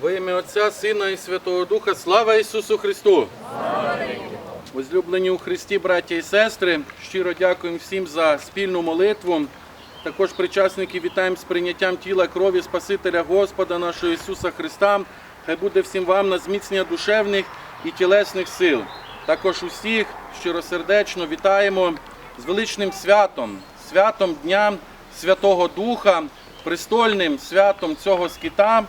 Во ім'я Отця, Сина і Святого Духа, слава Ісусу Христу! Возлюблені у Христі, браття і сестри, щиро дякуємо всім за спільну молитву. Також причасники вітаємо з прийняттям тіла крові Спасителя Господа нашого Ісуса Христа. Хай буде всім вам на зміцнення душевних і тілесних сил. Також усіх щиросердечно вітаємо з величним святом, святом Дня Святого Духа, престольним святом цього скита.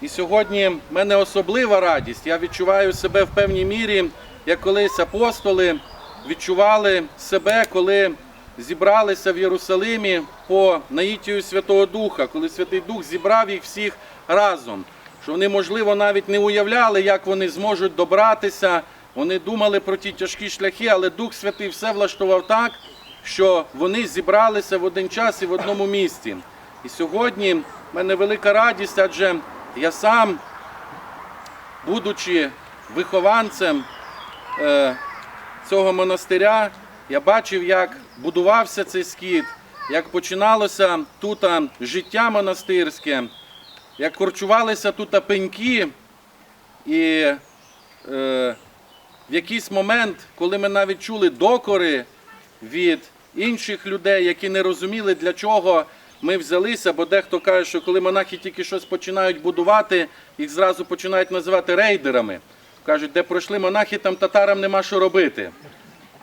І сьогодні в мене особлива радість. Я відчуваю себе в певній мірі, як колись апостоли відчували себе, коли зібралися в Єрусалимі по наїттю Святого Духа, коли Святий Дух зібрав їх всіх разом. Що вони, можливо, навіть не уявляли, як вони зможуть добратися. Вони думали про ті тяжкі шляхи, але Дух Святий все влаштував так, що вони зібралися в один час і в одному місці. І сьогодні в мене велика радість, адже я сам, будучи вихованцем е, цього монастиря, я бачив, як будувався цей схід, як починалося тут життя монастирське, як корчувалися тут пеньки. І е, в якийсь момент, коли ми навіть чули докори від інших людей, які не розуміли, для чого ми взялися, бо дехто каже, що коли монахи тільки щось починають будувати, їх зразу починають називати рейдерами. Кажуть, де пройшли монахи, там татарам нема що робити.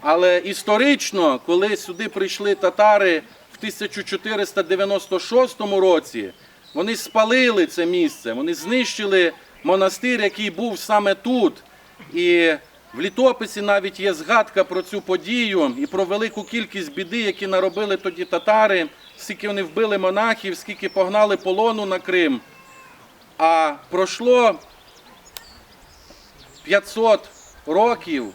Але історично, коли сюди прийшли татари в 1496 році, вони спалили це місце, вони знищили монастир, який був саме тут. І в літописі навіть є згадка про цю подію і про велику кількість біди, які наробили тоді татари, скільки вони вбили монахів, скільки погнали полону на Крим. А пройшло 500 років,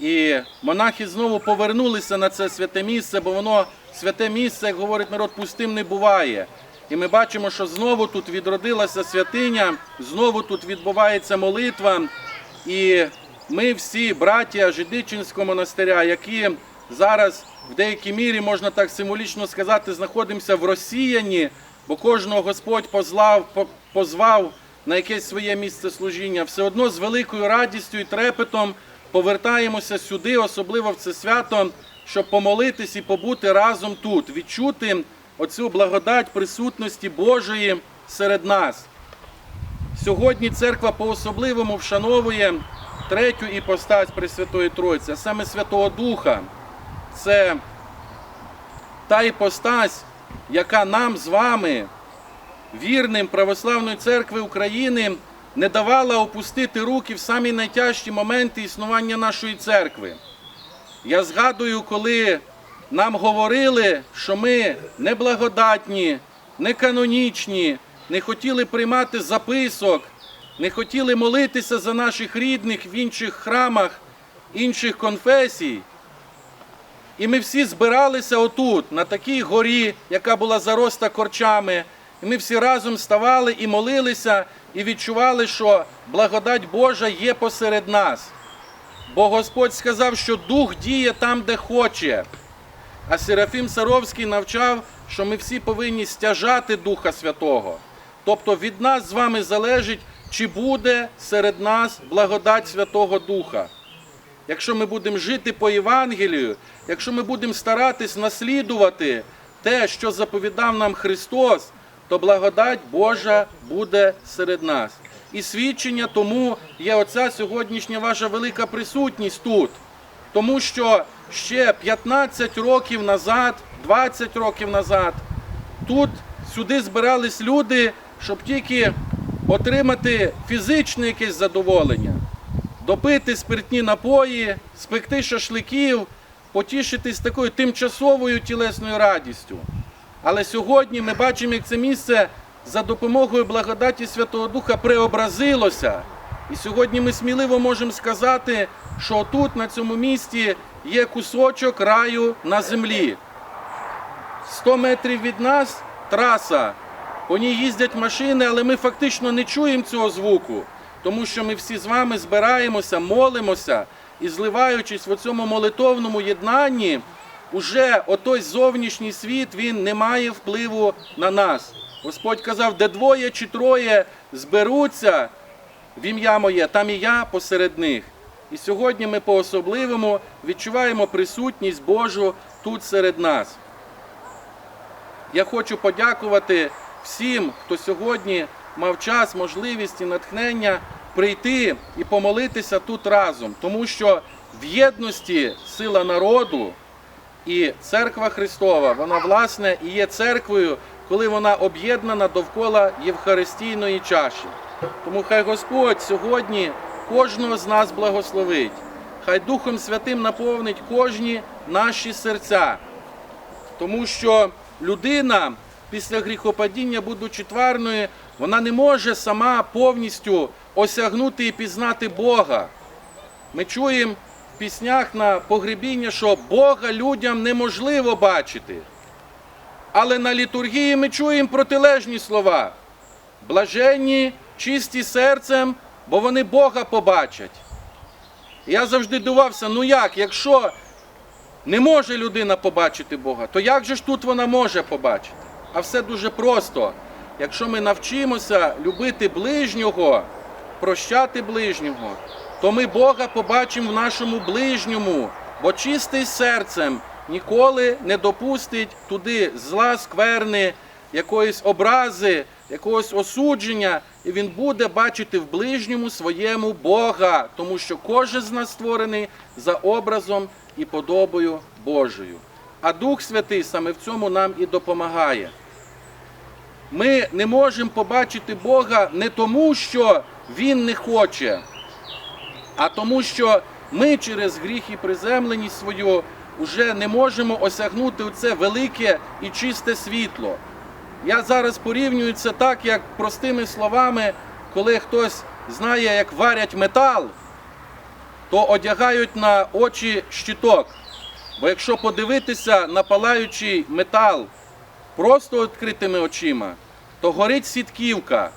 і монахи знову повернулися на це святе місце, бо воно святе місце, як говорить народ, пустим не буває. І ми бачимо, що знову тут відродилася святиня, знову тут відбувається молитва. І ми всі, браття Жидичинського монастиря, які зараз в деякій мірі, можна так символічно сказати, знаходимося в розсіянні, бо кожного Господь позлав, позвав на якесь своє місце служіння, все одно з великою радістю і трепетом повертаємося сюди, особливо в це свято, щоб помолитись і побути разом тут, відчути оцю благодать присутності Божої серед нас. Сьогодні церква по-особливому вшановує третю іпостась Пресвятої Тройці, а саме Святого Духа. Це та іпостась, яка нам з вами, вірним Православної церкви України, не давала опустити руки в самі найтяжчі моменти існування нашої церкви. Я згадую, коли нам говорили, що ми неблагодатні, неканонічні, не хотіли приймати записок, не хотіли молитися за наших рідних в інших храмах, інших конфесій. І ми всі збиралися отут, на такій горі, яка була зароста корчами. І ми всі разом ставали і молилися, і відчували, що благодать Божа є посеред нас. Бо Господь сказав, що Дух діє там, де хоче. А Серафім Саровський навчав, що ми всі повинні стяжати Духа Святого. Тобто від нас з вами залежить, чи буде серед нас благодать Святого Духа. Якщо ми будемо жити по Євангелію, якщо ми будемо старатись наслідувати те, що заповідав нам Христос, то благодать Божа буде серед нас. І свідчення тому є оця сьогоднішня ваша велика присутність тут. Тому що ще 15 років назад, 20 років назад, тут сюди збирались люди, щоб тільки отримати фізичне якесь задоволення, допити спиртні напої, спекти шашликів, потішитись такою тимчасовою тілесною радістю. Але сьогодні ми бачимо, як це місце за допомогою благодаті Святого Духа преобразилося. І сьогодні ми сміливо можемо сказати, що тут, на цьому місці, є кусочок раю на землі. 100 метрів від нас траса. По ній їздять машини, але ми фактично не чуємо цього звуку, тому що ми всі з вами збираємося, молимося і зливаючись в цьому молитовному єднанні, уже отой зовнішній світ він не має впливу на нас. Господь казав, де двоє чи троє зберуться в ім'я моє, там і я посеред них. І сьогодні ми по-особливому відчуваємо присутність Божу тут серед нас. Я хочу подякувати всім, хто сьогодні мав час, можливість і натхнення прийти і помолитися тут разом, тому що в єдності сила народу і церква Христова, вона власне і є церквою, коли вона об'єднана довкола Євхаристійної чаші. Тому хай Господь сьогодні кожного з нас благословить, хай Духом Святим наповнить кожні наші серця. Тому що людина після гріхопадіння, будучи тварною, вона не може сама повністю осягнути і пізнати Бога. Ми чуємо піснях на погребіння, що Бога людям неможливо бачити. Але на літургії ми чуємо протилежні слова. Блаженні, чисті серцем, бо вони Бога побачать. Я завжди дивався, ну як, якщо не може людина побачити Бога, то як же ж тут вона може побачити? А все дуже просто. Якщо ми навчимося любити ближнього, прощати ближнього, то ми Бога побачимо в нашому ближньому, бо чистий серцем ніколи не допустить туди зла, скверни, якоїсь образи, якогось осудження, і він буде бачити в ближньому своєму Бога, тому що кожен з нас створений за образом і подобою Божою. А Дух Святий саме в цьому нам і допомагає. Ми не можемо побачити Бога не тому, що Він не хоче, а тому, що ми через гріх і приземленість свою вже не можемо осягнути це велике і чисте світло. Я зараз порівнюю це так, як простими словами, коли хтось знає, як варять метал, то одягають на очі щиток. Бо якщо подивитися на палаючий метал просто відкритими очима, то горить сітківка.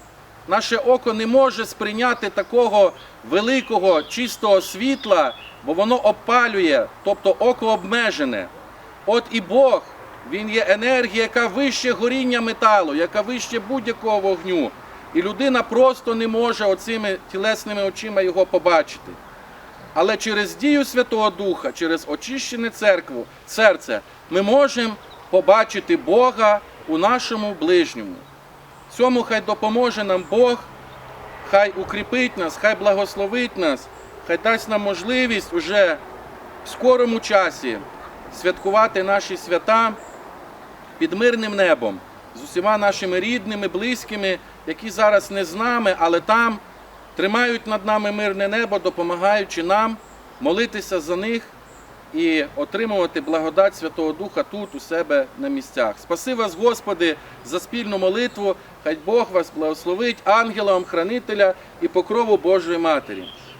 Наше око не може сприйняти такого великого чистого світла, бо воно обпалює, тобто око обмежене. От і Бог, Він є енергія, яка вище горіння металу, яка вище будь-якого вогню. І людина просто не може оцими тілесними очима його побачити. Але через дію Святого Духа, через очищене церкву, серце, ми можемо побачити Бога у нашому ближньому. Цьому хай допоможе нам Бог, хай укріпить нас, хай благословить нас, хай дасть нам можливість уже в скорому часі святкувати наші свята під мирним небом з усіма нашими рідними, близькими, які зараз не з нами, але там тримають над нами мирне небо, допомагаючи нам молитися за них і отримувати благодать Святого Духа тут, у себе на місцях. Спаси вас, Господи, за спільну молитву. Хай Бог вас благословить ангелом, хранителя і покрову Божої Матері.